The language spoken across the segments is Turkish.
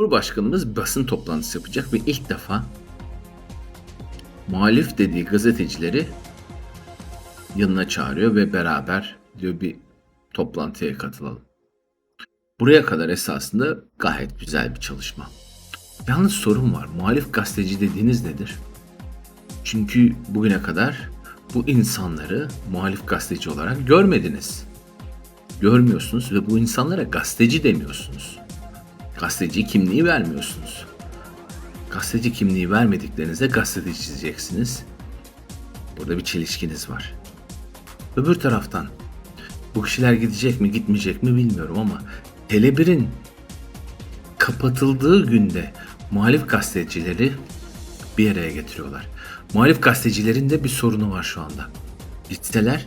Cumhurbaşkanımız basın toplantısı yapacak ve ilk defa muhalif dediği gazetecileri yanına çağırıyor ve beraber diyor bir toplantıya katılalım. Buraya kadar esasında gayet güzel bir çalışma. Yalnız sorun var. Muhalif gazeteci dediğiniz nedir? Çünkü bugüne kadar bu insanları muhalif gazeteci olarak görmediniz. Görmüyorsunuz ve bu insanlara gazeteci demiyorsunuz. Gazeteci kimliği vermiyorsunuz. Gazeteci kimliği vermediklerinize gazeteci çizeceksiniz. Burada bir çelişkiniz var. Öbür taraftan bu kişiler gidecek mi gitmeyecek mi bilmiyorum ama Tele1'in kapatıldığı günde muhalif gazetecileri bir araya getiriyorlar. Muhalif gazetecilerin de bir sorunu var şu anda. Gitseler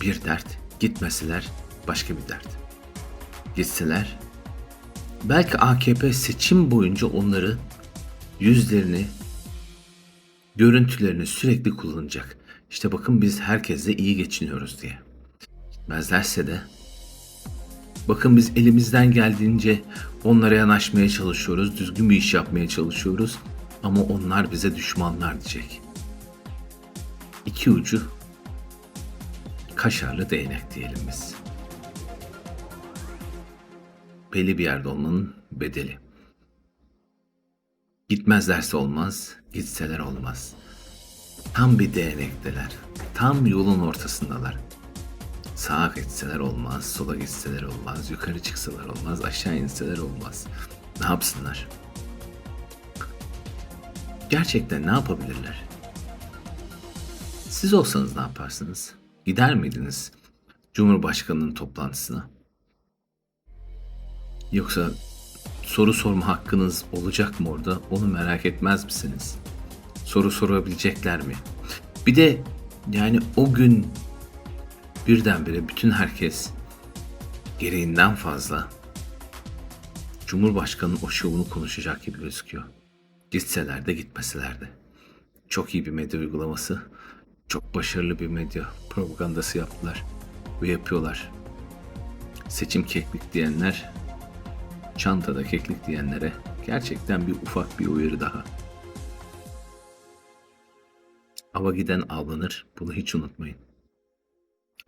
bir dert, gitmeseler başka bir dert. Gitseler belki AKP seçim boyunca onları yüzlerini, görüntülerini sürekli kullanacak. İşte bakın biz herkesle iyi geçiniyoruz diye. Gitmezlerse de bakın biz elimizden geldiğince onlara yanaşmaya çalışıyoruz, düzgün bir iş yapmaya çalışıyoruz ama onlar bize düşmanlar diyecek. İki ucu kaşarlı değnek diyelim biz. Belli bir yerde olmanın bedeli. Gitmezlerse olmaz, gitseler olmaz. Tam bir değnekteler. Tam yolun ortasındalar. Sağa gitseler olmaz, sola gitseler olmaz, yukarı çıksalar olmaz, aşağı inseler olmaz. Ne yapsınlar? Gerçekten ne yapabilirler? Siz olsanız ne yaparsınız? Gider miydiniz Cumhurbaşkanı'nın toplantısına? Yoksa soru sorma hakkınız olacak mı orada? Onu merak etmez misiniz? Soru sorabilecekler mi? Bir de yani o gün birdenbire bütün herkes gereğinden fazla Cumhurbaşkanı'nın o şovunu konuşacak gibi gözüküyor. Gitseler de gitmeseler de. Çok iyi bir medya uygulaması. Çok başarılı bir medya propagandası yaptılar. Ve yapıyorlar. Seçim keklik diyenler, çantada keklik diyenlere gerçekten bir ufak bir uyarı daha. Ava giden avlanır. Bunu hiç unutmayın.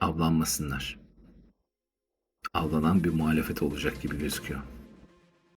Avlanmasınlar. Avlanan bir muhalefet olacak gibi gözüküyor.